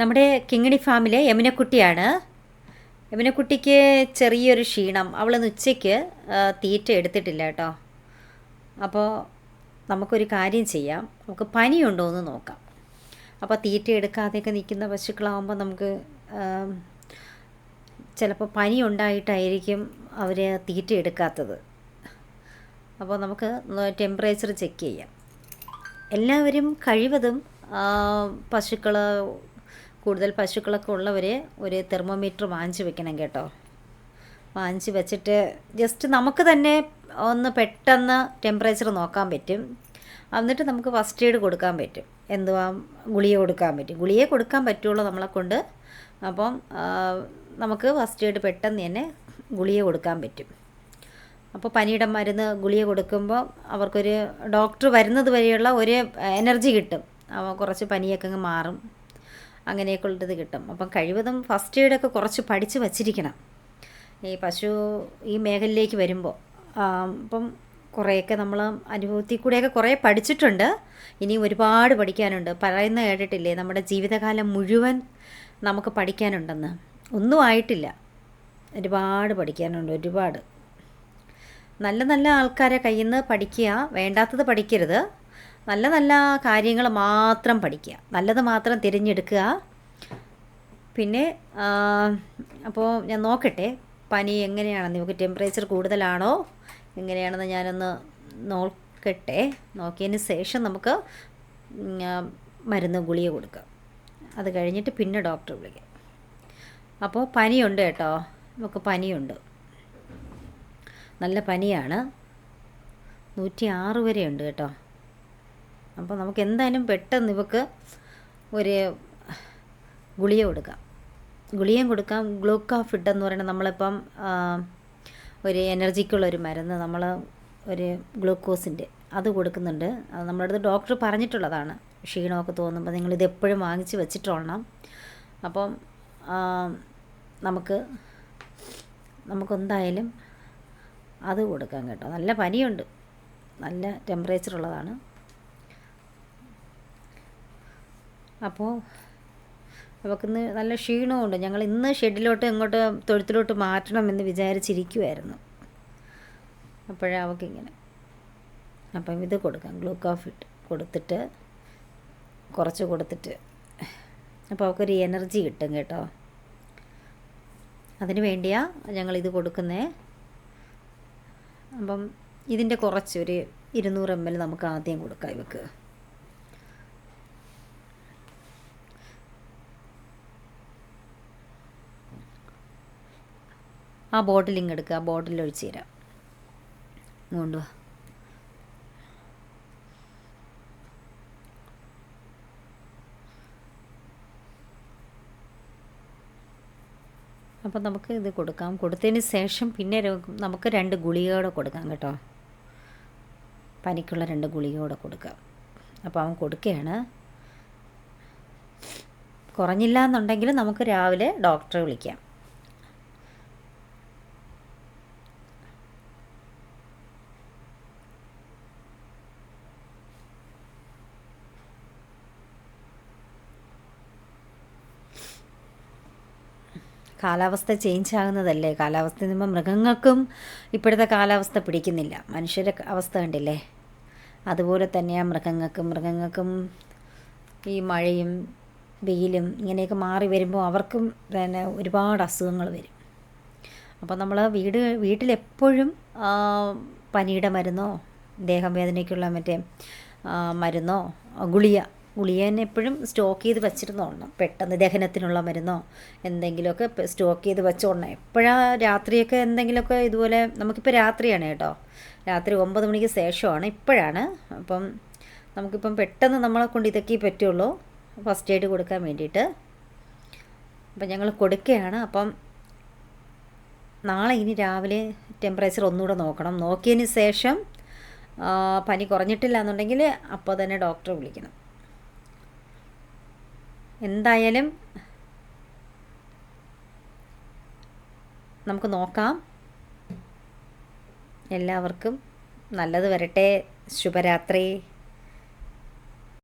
നമ്മുടെ കിങ്ങിണി ഫാമിലെ യമുനക്കുട്ടിയാണ്. യമുനക്കുട്ടിക്ക് ചെറിയൊരു ക്ഷീണം. അവളിന്ന് ഉച്ചയ്ക്ക് തീറ്റ എടുത്തിട്ടില്ല കേട്ടോ. അപ്പോൾ നമുക്കൊരു കാര്യം ചെയ്യാം. നമുക്ക് പനിയുണ്ടോ എന്ന് നോക്കാം. അപ്പോൾ തീറ്റ എടുക്കാതെയൊക്കെ നിൽക്കുന്ന പശുക്കളാകുമ്പോൾ നമുക്ക് ചിലപ്പോൾ പനി ഉണ്ടായിട്ടായിരിക്കും അവർ തീറ്റ എടുക്കാത്തത്. അപ്പോൾ നമുക്ക് ടെമ്പറേച്ചർ ചെക്ക് ചെയ്യാം. എല്ലാവരും കഴിവതും പശുക്കൾ കൂടുതൽ പശുക്കളൊക്കെ ഉള്ളവർ ഒരു തെർമോമീറ്റർ വാങ്ങിച്ച് വെക്കണം കേട്ടോ. വാങ്ങിച്ച് വെച്ചിട്ട് ജസ്റ്റ് നമുക്ക് തന്നെ ഒന്ന് പെട്ടെന്ന് ടെമ്പറേച്ചർ നോക്കാൻ പറ്റും. എന്നിട്ട് നമുക്ക് ഫസ്റ്റ് എയ്ഡ് കൊടുക്കാൻ പറ്റും. എന്തുവാ? ഗുളിക കൊടുക്കാൻ പറ്റും. ഗുളിക കൊടുക്കാൻ പറ്റുള്ളൂ നമ്മളെ കൊണ്ട്. അപ്പം നമുക്ക് ഫസ്റ്റ് എയ്ഡ് പെട്ടെന്ന് തന്നെ ഗുളിക കൊടുക്കാൻ പറ്റും. അപ്പോൾ പനിയുടെ മരുന്ന് ഗുളിക കൊടുക്കുമ്പോൾ അവർക്കൊരു ഡോക്ടർ വരുന്നത് വരെയുള്ള ഒരു എനർജി കിട്ടും. കുറച്ച് പനിയൊക്കെ അങ്ങ് മാറും. അങ്ങനെയൊക്കെ ഉള്ളത് കിട്ടും. അപ്പം കഴിവതും ഫസ്റ്റ് എയ്ഡൊക്കെ കുറച്ച് പഠിച്ച് വച്ചിരിക്കണം. ഈ പശു ഈ മേഖലയിലേക്ക് വരുമ്പോൾ അപ്പം കുറേയൊക്കെ നമ്മൾ അനുഭവത്തിൽ കൂടെയൊക്കെ കുറേ പഠിച്ചിട്ടുണ്ട്. ഇനിയും ഒരുപാട് പഠിക്കാനുണ്ട്. പറയുന്ന കേട്ടിട്ടില്ലേ നമ്മുടെ ജീവിതകാലം മുഴുവൻ നമുക്ക് പഠിക്കാനുണ്ടെന്ന്. ഒന്നും ആയിട്ടില്ല. ഒരുപാട് പഠിക്കാനുണ്ട് ഒരുപാട്. നല്ല നല്ല ആൾക്കാരെ കയ്യിൽ നിന്ന് പഠിക്കുക വേണ്ടാത്തത് പഠിക്കരുത്. നല്ല നല്ല കാര്യങ്ങൾ മാത്രം പഠിക്കുക. നല്ലത് മാത്രം തിരഞ്ഞെടുക്കുക. പിന്നെ അപ്പോൾ ഞാൻ നോക്കട്ടെ പനി എങ്ങനെയാണെന്ന് നമുക്ക് ടെമ്പറേച്ചർ കൂടുതലാണോ എങ്ങനെയാണെന്ന് ഞാനൊന്ന് നോക്കട്ടെ. നോക്കിയതിന് ശേഷം നമുക്ക് മരുന്ന് ഗുളിക കൊടുക്കാം അത് കഴിഞ്ഞിട്ട് പിന്നെ ഡോക്ടറെ വിളിക്കാം അപ്പോൾ പനിയുണ്ട് കേട്ടോ. നമുക്ക് പനിയുണ്ട്. നല്ല പനിയാണ്. നൂറ്റി ആറ് വരെ ഉണ്ട് കേട്ടോ. അപ്പോൾ നമുക്ക് എന്തായാലും പെട്ടെന്ന് ഇവക്ക് ഒരു ഗുളിക കൊടുക്കാം. ഗുളികയും കൊടുക്കാം. ഗ്ലൂക്കാഫിഡ് എന്ന് പറയുന്നത് നമ്മളിപ്പം ഒരു എനർജിക്കുള്ള ഒരു മരുന്ന്. നമ്മൾ ഒരു ഗ്ലൂക്കോസിന്റെ അത് കൊടുക്കുന്നുണ്ട്. അത് നമ്മുടെ അടുത്ത് ഡോക്ടർ പറഞ്ഞിട്ടുള്ളതാണ്. ക്ഷീണമൊക്കെ തോന്നുമ്പോൾ നിങ്ങളിത് എപ്പോഴും വാങ്ങിച്ച് വെച്ചിട്ടോളണം. അപ്പം നമുക്ക് നമുക്കെന്തായാലും അത് കൊടുക്കാം കേട്ടോ. നല്ല പനിയുണ്ട്. നല്ല ടെമ്പറേച്ചർ ഉള്ളതാണ്. അപ്പോൾ നമുക്കിന്ന് നല്ല ക്ഷീണമുണ്ട് ഞങ്ങൾ ഇന്ന് ഷെഡിലോട്ട് ഇങ്ങോട്ട് തൊഴുത്തിലോട്ട് മാറ്റണം എന്ന് വിചാരിച്ചിരിക്കുമായിരുന്നു അപ്പോഴാണ് അവൾക്കിങ്ങനെ അപ്പം ഇത് കൊടുക്കാം. ഗ്ലൂക്കോഫിറ്റ് കൊടുത്തിട്ട് കുറച്ച് കൊടുത്തിട്ട്. അപ്പോൾ അവൾക്കൊരു എനർജി കിട്ടും കേട്ടോ. അതിന് വേണ്ടിയാണ് ഞങ്ങളിത് കൊടുക്കുന്നേ. അപ്പം ഇതിന്റെ കുറച്ചൊരു ഇരുന്നൂറ് എം എൽ നമുക്ക് ആദ്യം കൊടുക്കാം ഇവക്ക്. ആ ബോട്ടിൽ ഇങ്ങ് ആ ബോട്ടിൽ ഒഴിച്ച് തരാം. കൊണ്ടുവാ അപ്പം നമുക്ക് ഇത് കൊടുക്കാം. കൊടുത്തതിന് ശേഷം പിന്നെ നമുക്ക് രണ്ട് ഗുളികയോടെ കൊടുക്കാം കേട്ടോ. പനിക്കുള്ള രണ്ട് ഗുളികയോടെ കൊടുക്കാം. അപ്പോൾ അവൻ കൊടുക്കുകയാണ്. കുറഞ്ഞില്ല എന്നുണ്ടെങ്കിൽ നമുക്ക് രാവിലെ ഡോക്ടറെ വിളിക്കാം. കാലാവസ്ഥ ചേഞ്ച് ആകുന്നതല്ലേ? കാലാവസ്ഥ നിന്നുമ്പോൾ മൃഗങ്ങൾക്കും ഇപ്പോഴത്തെ കാലാവസ്ഥ പിടിക്കുന്നില്ല. മനുഷ്യരെ അവസ്ഥ കണ്ടില്ലേ? അതുപോലെ തന്നെയാണ് മൃഗങ്ങൾക്കും മൃഗങ്ങൾക്കും ഈ മഴയും വെയിലും ഇങ്ങനെയൊക്കെ മാറി വരുമ്പോൾ അവർക്കും പിന്നെ ഒരുപാട് അസുഖങ്ങൾ വരും. അപ്പോൾ നമ്മൾ വീട് വീട്ടിലെപ്പോഴും പനിയുടെ മരുന്നോ ദേഹം വേദനയ്ക്കുള്ള മറ്റേ മരുന്നോ ഗുളിക ഗുളിക തന്നെ എപ്പോഴും സ്റ്റോക്ക് ചെയ്ത് വെച്ചിരുന്നോളണം. പെട്ടെന്ന് ദഹനത്തിനുള്ള മരുന്നോ എന്തെങ്കിലുമൊക്കെ സ്റ്റോക്ക് ചെയ്ത് വെച്ചോളണം. എപ്പോഴാ രാത്രിയൊക്കെ എന്തെങ്കിലുമൊക്കെ ഇതുപോലെ നമുക്കിപ്പോൾ രാത്രിയാണ് കേട്ടോ. രാത്രി ഒമ്പത് മണിക്ക് ശേഷമാണ് ഇപ്പോഴാണ്. അപ്പം നമുക്കിപ്പം പെട്ടെന്ന് നമ്മളെ കൊണ്ട് ഇതൊക്കെ പറ്റുള്ളൂ. ഫസ്റ്റ് എയ്ഡ് കൊടുക്കാൻ വേണ്ടിയിട്ട്. അപ്പം ഞങ്ങൾ കൊടുക്കുകയാണ്. അപ്പം നാളെ ഇനി രാവിലെ ടെമ്പറേച്ചർ ഒന്നുകൂടെ നോക്കണം. നോക്കിയതിന് ശേഷം പനി കുറഞ്ഞിട്ടില്ല എന്നുണ്ടെങ്കിൽ അപ്പോൾ തന്നെ ഡോക്ടറെ വിളിക്കണം. എന്തായാലും നമുക്ക് നോക്കാം. എല്ലാവർക്കും നല്ലത് വരട്ടെ. ശുഭരാത്രി.